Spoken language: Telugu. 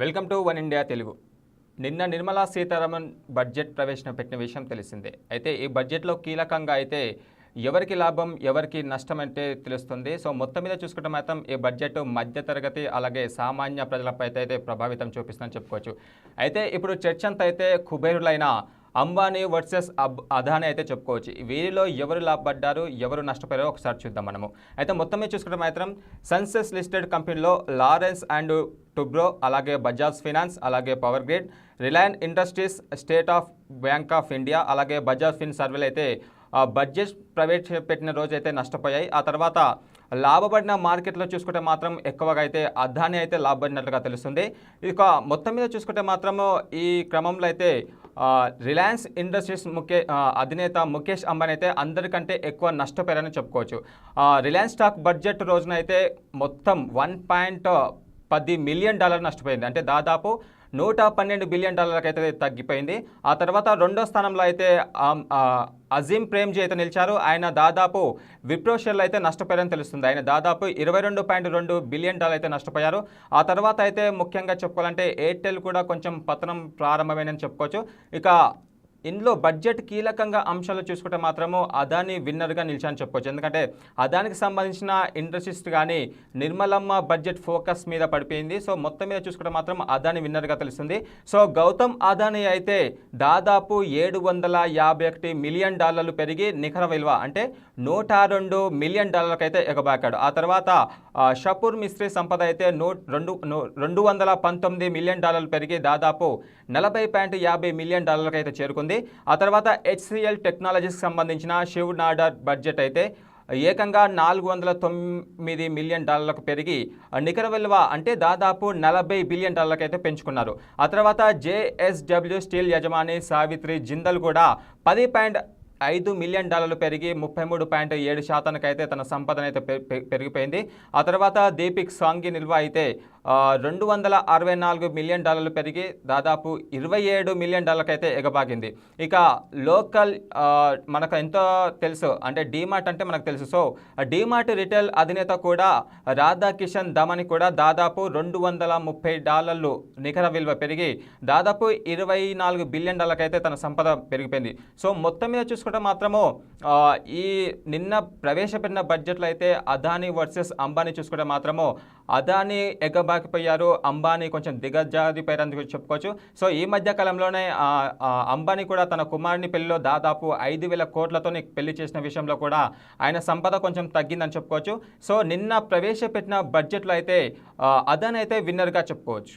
Welcome to one India Telugu. నిన్న నిర్మలా సీతారామన్ బడ్జెట్ ప్రవేశపెట్టిన విషయం తెలిసిందే. అయితే ఈ బడ్జెట్లో కీలకంగా అయితే ఎవరికి లాభం ఎవరికి నష్టం అంటే తెలుస్తుంది. సో మొత్తం మీద చూసుకుంటే మాత్రం ఈ బడ్జెట్ మధ్యతరగతి అలాగే సామాన్య ప్రజలపై అయితే ప్రభావితం చూపిస్తుందని చెప్పుకోవచ్చు. అయితే ఇప్పుడు చర్చ అంతా అయితే కుబేరులైన అంబానీ వర్సెస్ అబ్ అదానీ అయితే చెప్పుకోవచ్చు. వీరిలో ఎవరు లాభపడ్డారు ఎవరు నష్టపోయారో ఒకసారి చూద్దాం మనము. అయితే మొత్తం మీద చూసుకుంటే మాత్రం సన్సెస్ లిస్టెడ్ కంపెనీలో లారెన్స్ అండ్ టుబ్రో అలాగే బజాజ్ ఫినాన్స్ అలాగే Power Grid Reliance Industries State of Bank of India అలాగే బజాజ్ ఫిన్ సర్వేలు అయితే బడ్జెట్ ప్రవేశపెట్టిన రోజు అయితే నష్టపోయాయి. ఆ తర్వాత లాభపడిన మార్కెట్లో చూసుకుంటే మాత్రం ఎక్కువగా అయితే అదాని అయితే లాభపడినట్లుగా తెలుస్తుంది. ఇక మొత్తం మీద చూసుకుంటే మాత్రము ఈ క్రమంలో అయితే రిలయన్స్ ఇండస్ట్రీస్ ముఖ్య అధినేత ముఖేష్ అంబానీ అయితే అందరికంటే ఎక్కువ నష్టపోయారని చెప్పుకోవచ్చు. రిలయన్స్ స్టాక్ బడ్జెట్ రోజున అయితే మొత్తం వన్ పాయింట్ పది మిలియన్ డాలర్ నష్టపోయింది. అంటే దాదాపు నూట పన్నెండు బిలియన్ డాలర్కి అయితే తగ్గిపోయింది. ఆ తర్వాత రెండో స్థానంలో అయితే అజీం ప్రేమ్జీ అయితే నిలిచారు. ఆయన దాదాపు విప్రో షేర్లు అయితే నష్టపోయారని తెలుస్తుంది. ఆయన దాదాపు ఇరవై రెండు పాయింట్ రెండు బిలియన్ డాలర్ అయితే నష్టపోయారు. ఆ తర్వాత అయితే ముఖ్యంగా చెప్పుకోవాలంటే ఎయిర్టెల్ కూడా కొంచెం పతనం ప్రారంభమైందని చెప్పుకోవచ్చు. ఇక ఇందులో బడ్జెట్ కీలకంగా అంశాలు చూసుకుంటే మాత్రము అదాని విన్నర్గా నిలిచాని చెప్పుకోవచ్చు ఎందుకంటే అదానికి సంబంధించిన ఇండస్ట్రీస్ కానీ నిర్మలమ్మ బడ్జెట్ ఫోకస్ మీద పడిపోయింది. సో మొత్తం మీద చూసుకుంటే మాత్రం అదాని విన్నర్గా తెలుస్తుంది. సో గౌతమ్ అదాని అయితే దాదాపు ఏడు వందల యాభై ఒకటి మిలియన్ డాలర్లు పెరిగి నికర విలువ అంటే నూట రెండు మిలియన్ డాలర్లకు అయితే ఎగబాకాడు. ఆ తర్వాత షపూర్ మిస్త్రీ సంపద అయితే నూ రెండు నూ- రెండు వందల పంతొమ్మిది మిలియన్ డాలర్లు పెరిగి దాదాపు నలభై పాయింట్ యాభై మిలియన్ డాలర్లకు అయితే చేరుకుంది. ఆ తర్వాత హెచ్సిఎల్ టెక్నాలజీస్కి సంబంధించిన శివ్ నాడర్ బడ్జెట్ అయితే ఏకంగా నాలుగు వందల తొమ్మిది మిలియన్ డాలర్లకు పెరిగి నికర విలువ అంటే దాదాపు నలభై బిలియన్ డాలర్లకు అయితే పెంచుకున్నారు. ఆ తర్వాత జేఎస్డబ్ల్యూ స్టీల్ యజమాని సావిత్రి జిందల్ కూడా పది పాయింట్ ఐదు మిలియన్ డాలర్లు పెరిగి ముప్పై మూడు పాయింట్ ఏడు శాతానికి అయితే తన సంపదన అయితే పె- పెరిగిపోయింది. ఆ తర్వాత దీపిక్ సాంగి నిల్వ అయితే రెండు వందల అరవై నాలుగు మిలియన్ డాలర్లు పెరిగి దాదాపు ఇరవై ఏడు మిలియన్ డాలర్కైతే ఎగబాగింది ఇక లోకల్ మనకు ఎంతో తెలుసు అంటే డీమార్ట్ అంటే మనకు తెలుసు. సో డీమార్ట్ రిటైల్ అధినేత కూడా రాధాకిషన్ దమని కూడా దాదాపు రెండు వందల ముప్పై డాలర్లు నికర విలువ పెరిగి దాదాపు ఇరవై నాలుగు బిలియన్ డాలర్కైతే తన సంపద పెరిగిపోయింది. సో మొత్తం మీద చూసుకుంటే మాత్రము ఈ నిన్న ప్రవేశపెట్టిన బడ్జెట్లో అయితే అదానీ వర్సెస్ అంబానీ చూసుకుంటే మాత్రము అదానీ పోయారు అంబానీ కొంచెం దిగజారిపోయారని చెప్పుకోవచ్చు. సో ఈ మధ్య కాలంలోనే అంబానీ కూడా తన కుమారుని పెళ్ళిలో దాదాపు ఐదు వేల కోట్లతో పెళ్ళి చేసిన విషయంలో కూడా ఆయన సంపద కొంచెం తగ్గిందని చెప్పుకోవచ్చు. సో నిన్న ప్రవేశపెట్టిన బడ్జెట్లో అయితే అదనైతే అయితే విన్నర్గా చెప్పుకోవచ్చు.